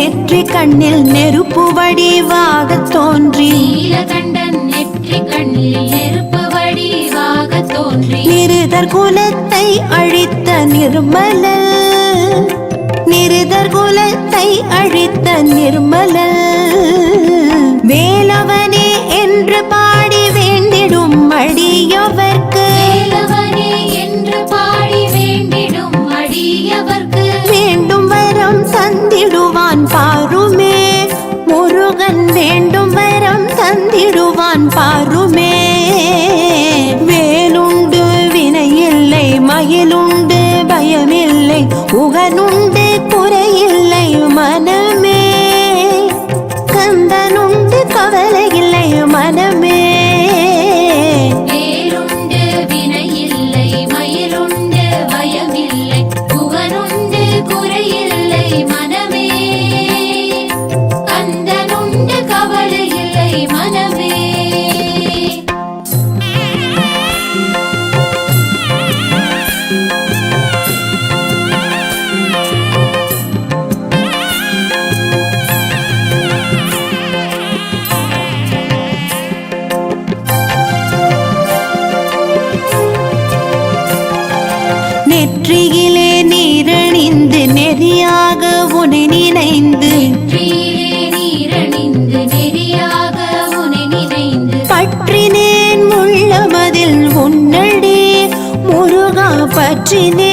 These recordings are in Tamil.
நெற்றி கண்ணில் நெருப்பு வடிவாக தோன்றி. நிருதர் குலத்தை அழித்த நிர்மல நிருதர் குலத்தை அழித்த நிர்மலன் Aku. நெற்றியிலே நீரணிந்து நெறியாக உனை நினைந்து. பற்றினேன் உள்ளமதில் உன்னடி முருகா பற்றினேன்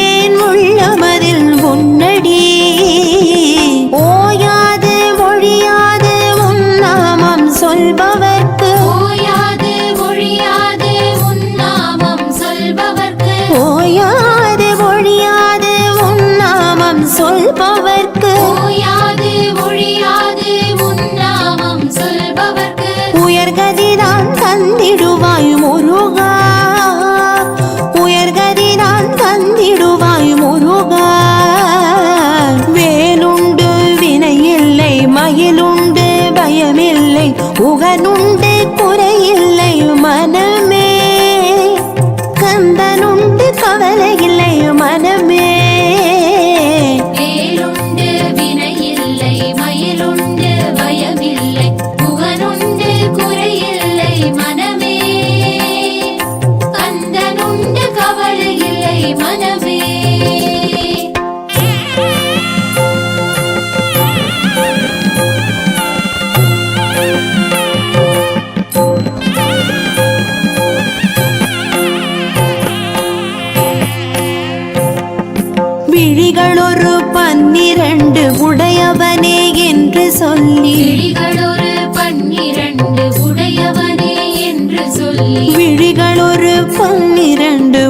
விழிகளொரு பன்னிரண்டு உடையவனே என்று சொல்லி. விழிகளொரு பன்னிரண்டு உடையவனே என்று சொல்லி. விழிகளொரு பன்னிரண்டு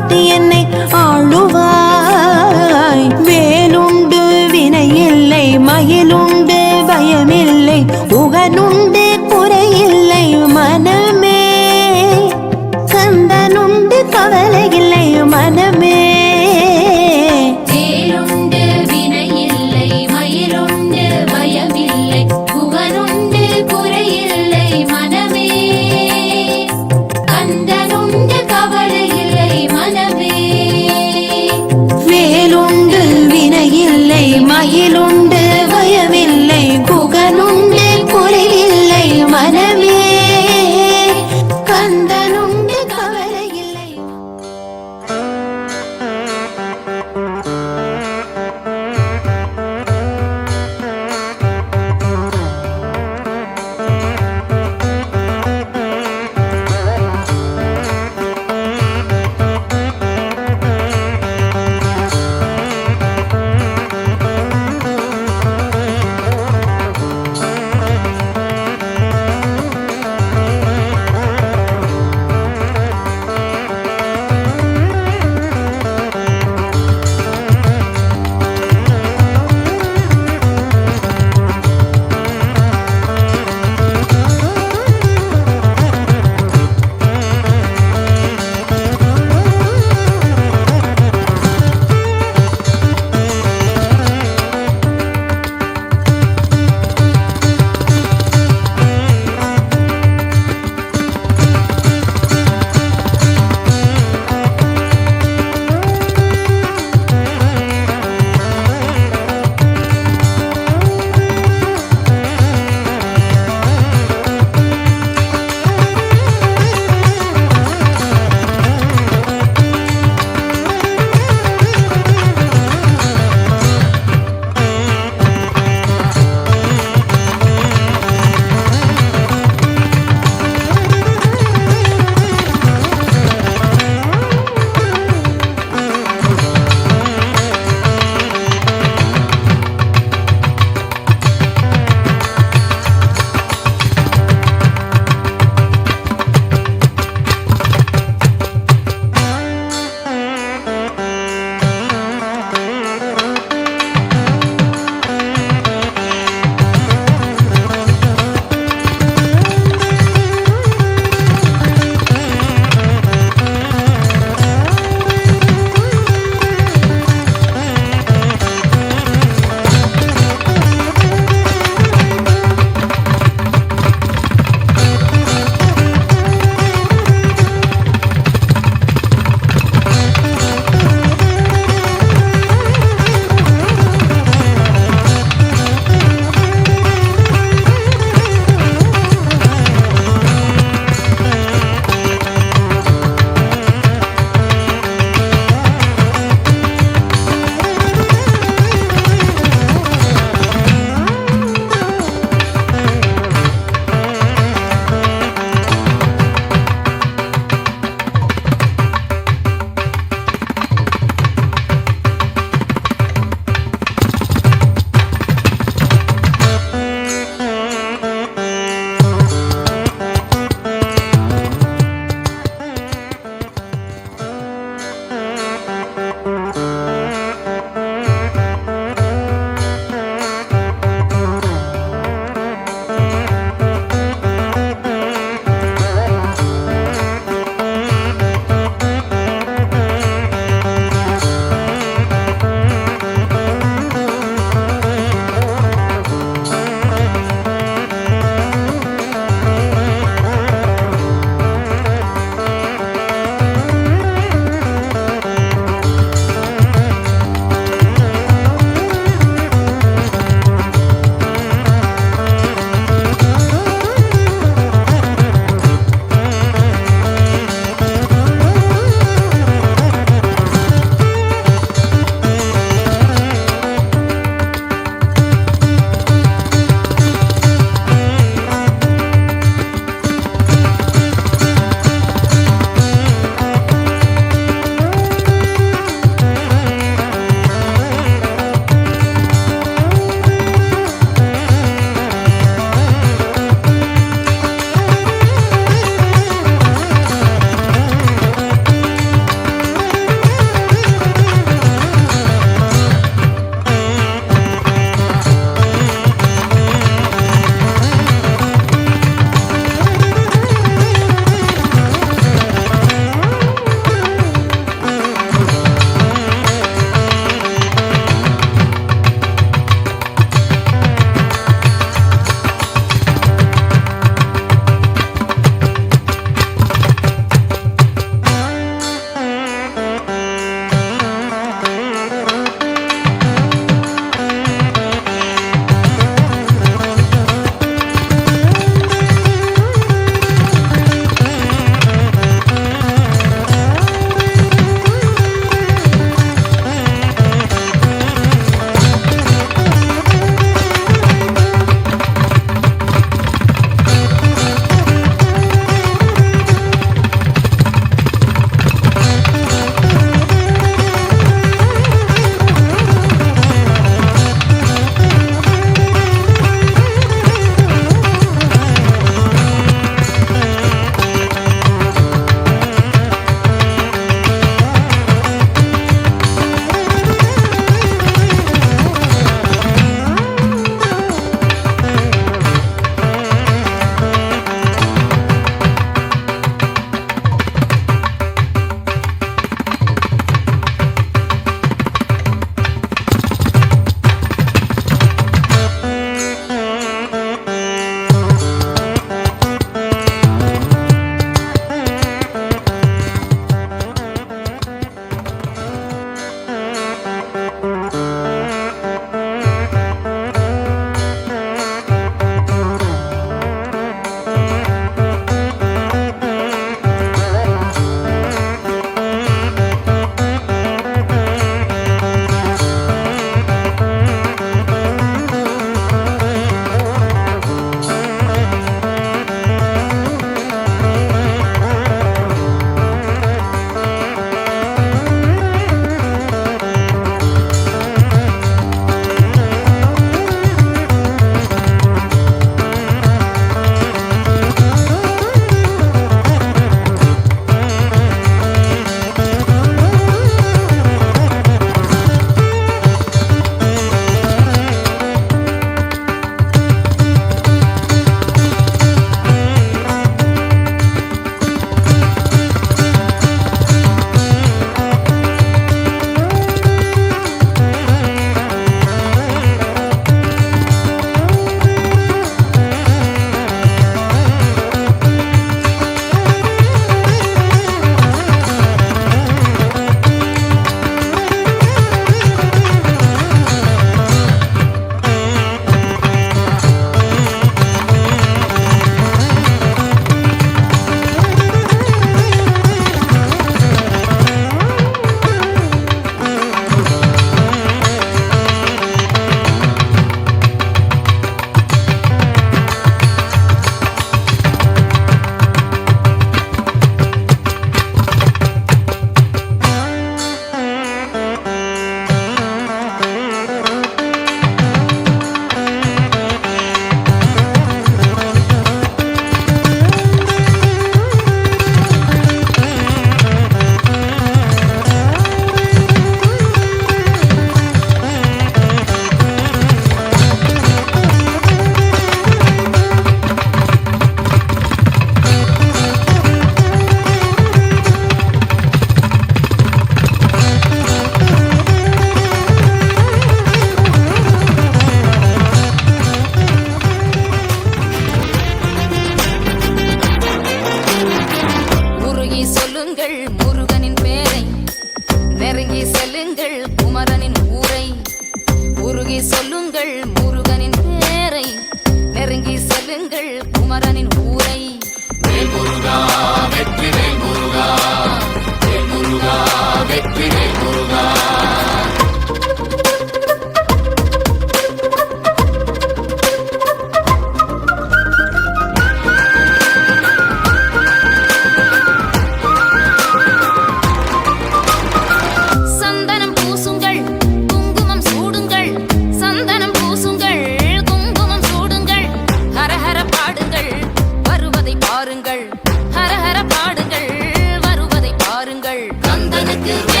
new